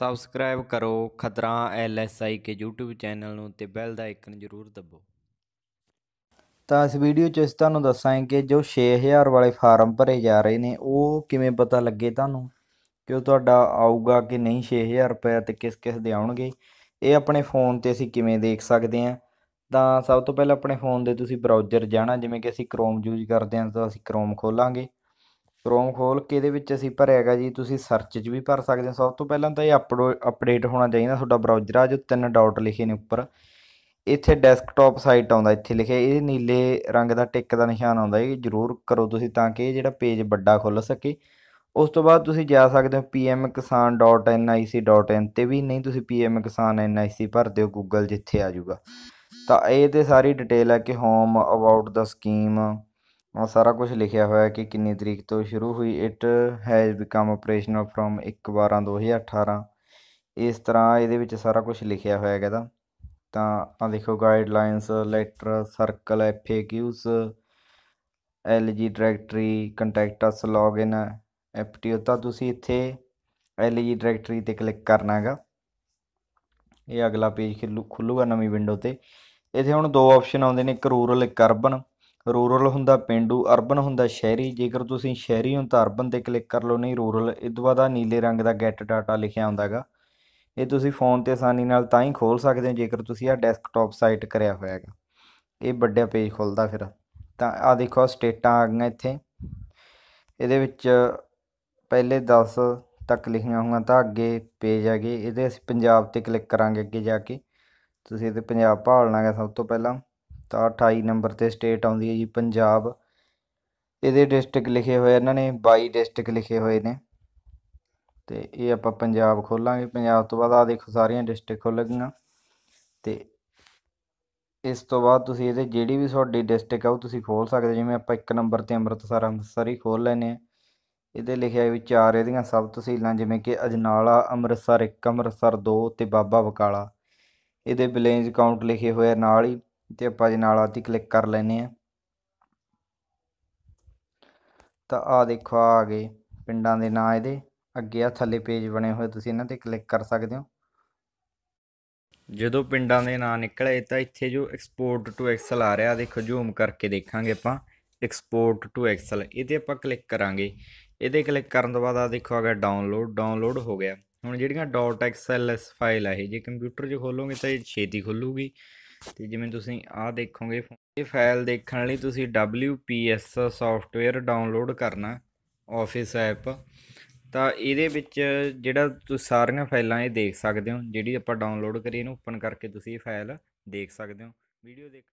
Subscribe ਕਰੋ ਖਤਰਾ ਐਲਐਸਆਈ ਕੇ YouTube channel ਨੂੰ ਤੇ ਬੈਲ ਦਾ ਆਈਕਨ ਜ਼ਰੂਰ ਦਬਾਓ ਤਾਂ ਇਸ ਵੀਡੀਓ 'ਚ ਅਸੀਂ ਤੁਹਾਨੂੰ ਦੱਸਾਂਗੇ ਜੋ 6000 ਵਾਲੇ ਫਾਰਮ ਭਰੇ ਜਾ ਰਹੇ ਨੇ, ਉਹ ਕਿਵੇਂ ਪਤਾ ਲੱਗੇ ਤੁਹਾਨੂੰ? ਕਿ ਉਹ ਤੁਹਾਡਾ ਆਊਗਾ ਕਿ ਨਹੀਂ 6000 ਰੁਪਏ ਤੇ ਕਿਸ ਕਿਸ ਦੇ ਆਉਣਗੇ? ਇਹ ਆਪਣੇ ਫੋਨ ਤੇ ਅਸੀਂ ਕਿਵੇਂ ਦੇਖ ਸਕਦੇ ਹਾਂ? ਤਾਂ ਸਭ ਤੋਂ ਪਹਿਲਾਂ ਆਪਣੇ ਫੋਨ ਦੇ ਤੁਸੀਂ ਬਰਾਊਜ਼ਰ ਜਾਣਾ, ਜਿਵੇਂ ਕਿ ਅਸੀਂ ਕ੍ਰੋਮ ਯੂਜ਼ ਕਰਦੇ ਹਾਂ, ਤਾਂ ਅਸੀਂ ਕ੍ਰੋਮ ਖੋਲਾਂਗੇ। ਕ੍ਰੋਮ ਖੋਲ ਕੇ ਇਹਦੇ ਵਿੱਚ ਅਸੀਂ ਭਰਿਆ ਭਰਿਆਗਾ ਜੀ, ਤੁਸੀਂ ਸਰਚ 'ਚ ਵੀ ਭਰ ਸਕਦੇ ਹੋ। ਸਭ ਤੋਂ ਪਹਿਲਾਂ ਤਾਂ ਇਹ ਅਪਡੋ ਅਪਡੇਟ ਹੋਣਾ ਚਾਹੀਦਾ ਤੁਹਾਡਾ ਬਰਾਊਜ਼ਰ ਆ, ਜੋ ਤਿੰਨ ਡਾਟ ਲਿਖੇ ਨੇ ਉੱਪਰ। ਇੱਥੇ ਡੈਸਕਟਾਪ ਸਾਈਟ ਆਉਂਦਾ, ਇੱਥੇ ਲਿਖਿਆ, ਇਹ ਨੀਲੇ ਰੰਗ ਦਾ ਟਿਕ ਦਾ ਨਿਸ਼ਾਨ ਆਉਂਦਾ ਇਹ ਜ਼ਰੂਰ ਕਰੋ ਤੁਸੀਂ ਤਾਂ ਕਿ ਇਹ ਜਿਹੜਾ ਪੇਜ ਵੱਡਾ ਖੁੱਲ ਸਕੇ। ਉਸ ਤੋਂ ਬਾਅਦ ਤੁਸੀਂ ਜਾ ਸਕਦੇ ਹੋ pmkisan.nic.in ਤੇ ਵੀ, ਨਹੀਂ ਤੁਸੀਂ pm ਕਿਸਾਨ nic ਭਰ ਦਿਓ ਗੂਗਲ ਜਿੱਥੇ ਆ ਜਾਊਗਾ। ਤਾਂ ਇਹ ਤੇ ਸਾਰੀ ਡਿਟੇਲ ਹੈ ਕਿ ਹੋਮ ਅਬਾਊਟ ਦਾ ਸਕੀਮ ਆ ਸਾਰਾ ਕੁਝ ਲਿਖਿਆ ਹੋਇਆ ਕਿ ਕਿੰਨੀ ਤਰੀਕ ਤੋਂ ਸ਼ੁਰੂ ਹੋਈ it has become operational from 1/12/2018 ਇਸ ਤਰ੍ਹਾਂ ਇਹਦੇ ਵਿੱਚ ਸਾਰਾ ਕੁਝ ਲਿਖਿਆ ਹੋਇਆ ਹੈਗਾ ਤਾਂ ਆ ਦੇਖੋ guidelines letter circular FAQs LG directory contact us login FTO ਤਾਂ ਤੁਸੀਂ ਇੱਥੇ ਐਲਜੀ ਡਾਇਰੈਕਟਰੀ ਤੇ ਕਲਿੱਕ ਕਰਨਾ ਹੈਗਾ। ਇਹ ਅਗਲਾ ਪੇਜ ਖੁੱਲੂਗਾ ਨਵੀਂ ਵਿੰਡੋ ਤੇ। ਇੱਥੇ ਹੁਣ ਦੋ ਆਪਸ਼ਨ ਆਉਂਦੇ ਨੇ, ਇੱਕ ਰੂਰਲ ਇੱਕ ਅਰਬਨ ਰੂਰਲ ਹੁੰਦਾ ਪਿੰਡੂ, ਅਰਬਨ ਹੁੰਦਾ ਸ਼ਹਿਰੀ। ਜੇਕਰ ਤੁਸੀਂ ਸ਼ਹਿਰੀ ਹੋ ਤਾਂ ਅਰਬਨ ਤੇ ਕਲਿੱਕ ਕਰ ਲਓ, ਨਹੀਂ ਰੂਰਲ। ਇਹ ਤੋਂ ਬਾਅਦ ਆ ਨੀਲੇ ਰੰਗ ਦਾ ਗੈਟ ਡਾਟਾ ਲਿਖਿਆ ਹੁੰਦਾ ਹੈਗਾ। ਇਹ ਤੁਸੀਂ ਫੋਨ ਤੇ ਆਸਾਨੀ ਨਾਲ ਤਾਂ ਹੀ ਖੋਲ ਸਕਦੇ ਹੋ ਜੇਕਰ ਤੁਸੀਂ ਆ ਡੈਸਕਟਾਪ ਸਾਈਟ ਕਰਿਆ ਹੋਇਆ ਹੈਗਾ। ਇਹ ਵੱਡਾ ਪੇਜ ਖੁੱਲਦਾ ਫਿਰ। ਤਾਂ ਆ ਦੇਖੋ ਸਟੇਟਾਂ ਆ ਗਈਆਂ ਇੱਥੇ। ਇਹਦੇ ਵਿੱਚ ਪਹਿਲੇ 10 ਤੱਕ ਲਿਖੀਆਂ ਹੋਈਆਂ ਤਾਂ ਅੱਗੇ ਪੇਜ ਹੈਗੇ। ਇਹਦੇ ਅਸੀਂ ਪੰਜਾਬ ਤੇ ਕਲਿੱਕ ਕਰਾਂਗੇ ਅੱਗੇ ਜਾ ਕੇ। ਤੁਸੀਂ ਇਹਦੇ ਪੰਜਾਬ ਭਾਲਣਾ ਸਭ ਤੋਂ ਪਹਿਲਾਂ। ਤਾਂ 28 ਨੰਬਰ ਤੇ ਸਟੇਟ ਆਉਂਦੀ ਹੈ ਜੀ, ਪੰਜਾਬ। ਇਹਦੇ ਡਿਸਟ੍ਰਿਕਟ ਲਿਖੇ ਹੋਏ ਇਹਨਾਂ ਨੇ 22 ਡਿਸਟ੍ਰਿਕਟ ਲਿਖੇ ਹੋਏ ਨੇ। ਤੇ ਇਹ ਆਪਾਂ ਪੰਜਾਬ ਖੋਲਾਂਗੇ। ਪੰਜਾਬ ਤੋਂ ਬਾਅਦ ਆ ਦੇਖੋ ਸਾਰੀਆਂ ਡਿਸਟ੍ਰਿਕਟ ਖੁੱਲ ਗਈਆਂ। ਤੇ ਇਸ ਤੋਂ ਬਾਅਦ ਤੁਸੀਂ ਇਹਦੇ ਜਿਹੜੀ ਵੀ ਤੁਹਾਡੀ ਡਿਸਟ੍ਰਿਕਟ ਆ, ਉਹ ਤੁਸੀਂ ਖੋਲ ਸਕਦੇ ਜਿਵੇਂ ਆਪਾਂ ਇੱਕ ਨੰਬਰ ਤੇ ਅੰਮ੍ਰਿਤਸਰ ਅੰਮ੍ਰਿਤਸਰ ਹੀ ਖੋਲ ਲੈਨੇ ਆ ਇਹਦੇ ਲਿਖਿਆ ਵੀ ਚਾਰ ਇਹਦੀਆਂ ਸਬ ਤਹਿਸੀਲਾਂ, ਜਿਵੇਂ ਕਿ ਅਜਨਾਲਾ, ਅੰਮ੍ਰਿਤਸਰ ਇੱਕ, ਅੰਮ੍ਰਿਤਸਰ ਦੋ ਤੇ ਬਾਬਾ ਬਕਾਲਾ। ਇਹਦੇ ਵਿਲੇਜ ਕਾਊਂਟ ਲਿਖੇ ਹੋਏ ਨਾਲ ਹੀ। ਤੇ ਆਪਾਂ ਨਾਲ ਤੇ ਕਲਿੱਕ ਕਰ ਲੈਨੇ ਆ ਤਾਂ ਆ ਦੇਖੋ ਆ ਗਏ ਪਿੰਡਾਂ ਦੇ ਨਾਂ ਇਹਦੇ। ਅੱਗੇ ਆ, ਥੱਲੇ ਪੇਜ ਬਣੇ ਹੋਏ ਤੁਸੀਂ ਇਹਨਾਂ ਤੇ ਕਲਿੱਕ ਕਰ ਸਕਦੇ ਹੋ। ਜਦੋਂ ਪਿੰਡਾਂ ਦੇ ਨਾਂ ਨਿਕਲੇ, ਤਾਂ ਇੱਥੇ ਜੋ ਐਕਸਪੋਰਟ ਟੂ ਐਕਸਲ ਆ ਰਿਹਾ ਦੇਖੋ ਜ਼ੂਮ ਕਰਕੇ ਦੇਖਾਂਗੇ ਆਪਾਂ। ਐਕਸਪੋਰਟ ਟੂ ਐਕਸਲ ਇਹਦੇ ਆਪਾਂ ਕਲਿੱਕ ਕਰਾਂਗੇ। ਇਹਦੇ ਕਲਿੱਕ ਕਰਨ ਤੋਂ ਬਾਅਦ ਆ ਦੇਖੋ, ਆ ਗਿਆ ਡਾਊਨਲੋਡ ਡਾਊਨਲੋਡ ਹੋ ਗਿਆ। ਹੁਣ ਜਿਹੜੀਆਂ .xls ਫਾਈਲ ਆ ਇਹ, ਜੇ ਕੰਪਿਊਟਰ 'ਚ ਖੋਲੋਗੇ ਤਾਂ ਇਹ ਛੇਤੀ ਖੁੱਲੂਗੀ। ਤੇ ਜਿਵੇਂ ਤੁਸੀਂ ਆਹ ਦੇਖੋਗੇ, ਇਹ ਫਾਈਲ ਦੇਖਣ ਲਈ ਤੁਸੀਂ WPS ਸੌਫਟਵੇਅਰ ਡਾਊਨਲੋਡ ਕਰਨਾ ਆਫਿਸ ਐਪ ਤਾਂ ਇਹਦੇ ਵਿੱਚ ਜਿਹੜਾ ਤੁਸੀਂ ਸਾਰੀਆਂ ਫਾਈਲਾਂ ਇਹ ਦੇਖ ਸਕਦੇ ਹੋ, ਜਿਹੜੀ ਆਪਾਂ ਡਾਊਨਲੋਡ ਕਰੀ ਇਹਨੂੰ ਓਪਨ ਕਰਕੇ ਤੁਸੀਂ ਇਹ ਫਾਈਲ ਦੇਖ ਸਕਦੇ ਹੋ। ਵੀਡੀਓ ਦੇਖ